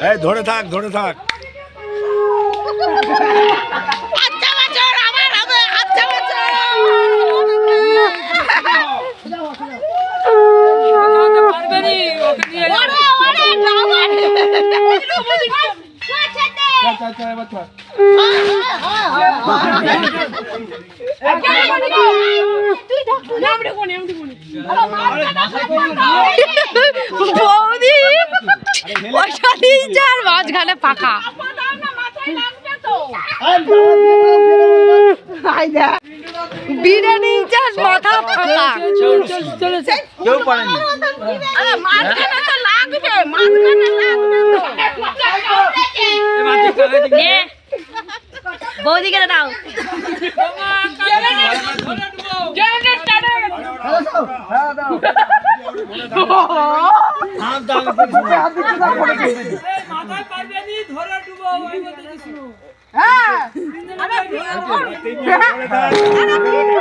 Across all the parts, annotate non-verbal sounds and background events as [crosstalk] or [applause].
এই ধরে থাক ধরে থাক [laughs] আচ্ছা বছর আমার হবে আচ্ছা বছর ওরে ওরে ডাবার চল চল চল এবার চল বৌদি দিয়েছে আর মাঝখানে পাকা বিরিয়ানি চাষ মাথা ফাঁকা কেউ পারেনি। আরে মাঝখানে তো লাগবে লাগবে তো। দাও হ্যাঁ। দাও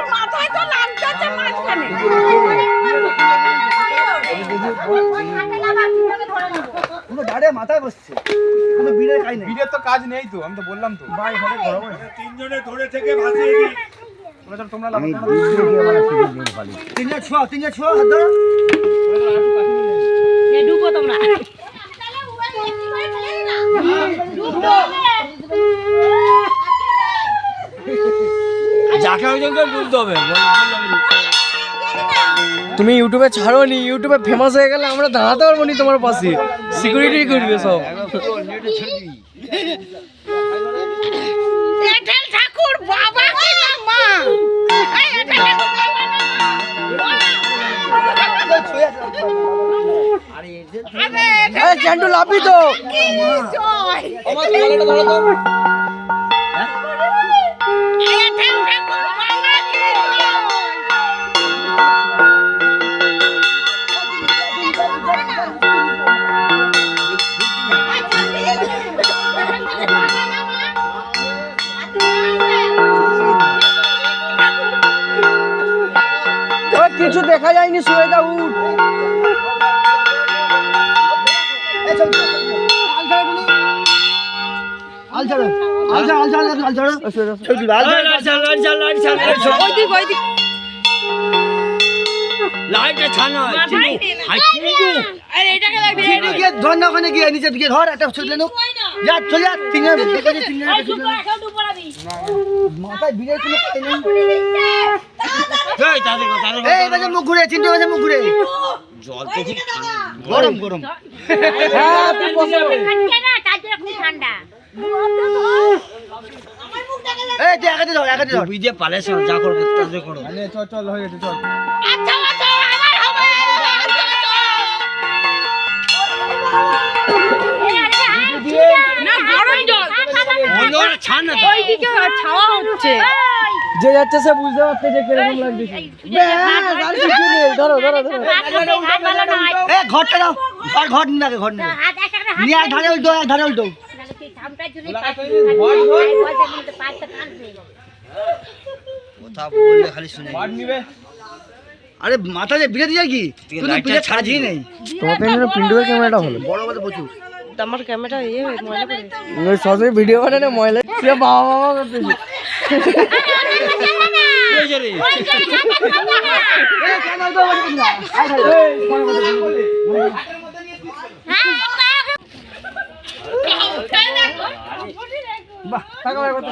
মাথায় তো লাগতেছে মাঝখানে পুরো দাঁড়িয়ে মাথায় বসছে। কোনো বিড়ের কাজ নেই। ভিড়ের তো কাজ নেই তো আমি তো বললাম তো। ভাই ঘরে গরম তিনজনে ধরে থেকে ভাসিয়ে দিই। তোমরা তিনজন ছোঁয়া তিনজন ছোঁয়া হাত ধরো। ডুবো তোমরা। যাকে ওই জন্য ডুবতে হবে। তুমি ইউটিউবে ছাড়ো নি ইউটিউবে ফেমাস হয়ে গেলে আমরা দাঁড়াতে পারব নি তোমার পাশে। সিকিউরিটি করবে সব। ঠাকুর বাবা মা। আরে এঁঠেল লাভি তো কি গিয়ে নিচে দিকে ধর একটা ছুটলে নুক যা চলে যা তিনজন মাথায় ভিড়ের কোনো কাজ নেই এই এবার মুখ ঘুরে চিন্তা করছে মুখ ঘুরে গরম গরম হ্যাঁ তুই বসে ঠান্ডা এই তুই একাতে ধর একাতে ধর চল চল হয়ে গেছে চল আচ্ছা বছর আমার হবে আচ্ছা না গরম জল ওইদিকে ছাওয়া হচ্ছে যে যাচ্ছে সে বুঝতে পারছে যে কীরকম লাগছে ব্যাস, আর কিছু নেই। ধরো ধরো ধরো এ ঘরটা দাও ঘর ঘর নিয়ে ঘর নিয়ে নিয়ে ধারে উল্টো এক ধারে উল্টো কথা বললে খালি শুনে বাদ নিবে আরে বিড়ে দিয়ে কি তুই তো বিড়ে ছাড়াই নেই তোমার জন্য ক্যামেরাটা হলো বড় বড় প্রচুর আমার ক্যামেরা ইয়ে ময়লা করে ওই সবে ভিডিও বানানো ময়লা সে বাবা বাবা করতেছে বাহ টাকা বের করতে